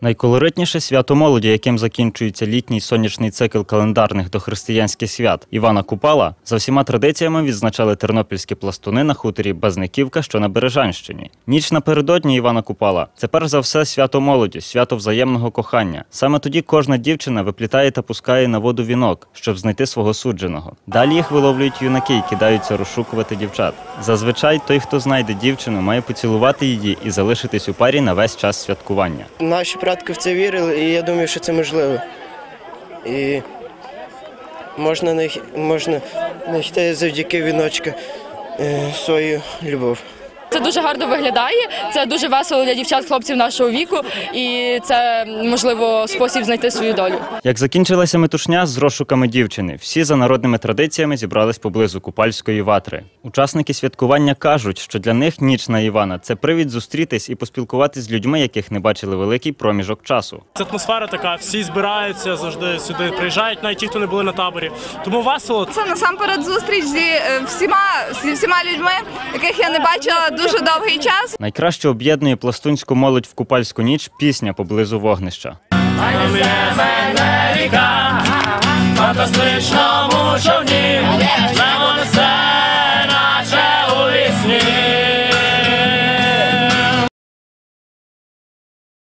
Найколоритніше свято молоді, яким закінчується літній сонячний цикл календарних дохристиянських свят Івана Купала, за всіма традиціями відзначали тернопільські пластуни на хуторі Базниківка, що на Бережанщині. Ніч напередодні Івана Купала це перш за все свято молоді, свято взаємного кохання. Саме тоді кожна дівчина виплітає та пускає на воду вінок, щоб знайти свого судженого. Далі їх виловлюють юнаки і кидаються розшукувати дівчат. Зазвичай той, хто знайде дівчину, має поцілувати її і залишитись у парі на весь час святкування. Наші предки в це вірили, і я думаю, що це можливо. І можна не можна завдяки віночка е, свою любов. Це дуже гарно виглядає. Це дуже весело для дівчат, хлопців нашого віку, і це можливо спосіб знайти свою долю. Як закінчилася метушня з розшуками дівчини, всі за народними традиціями зібрались поблизу Купальської ватри. Учасники святкування кажуть, що для них ніч на Івана це привід зустрітись і поспілкуватись з людьми, яких не бачили великий проміжок часу. Це атмосфера така, всі збираються завжди сюди, приїжджають навіть ті, хто не були на таборі. Тому весело. Це насамперед зустріч зі е, всіма зі всіма людьми, яких я не бачила дуже довгий час. Найкраще об'єднує пластунську молодь в купальську ніч пісня поблизу вогнища.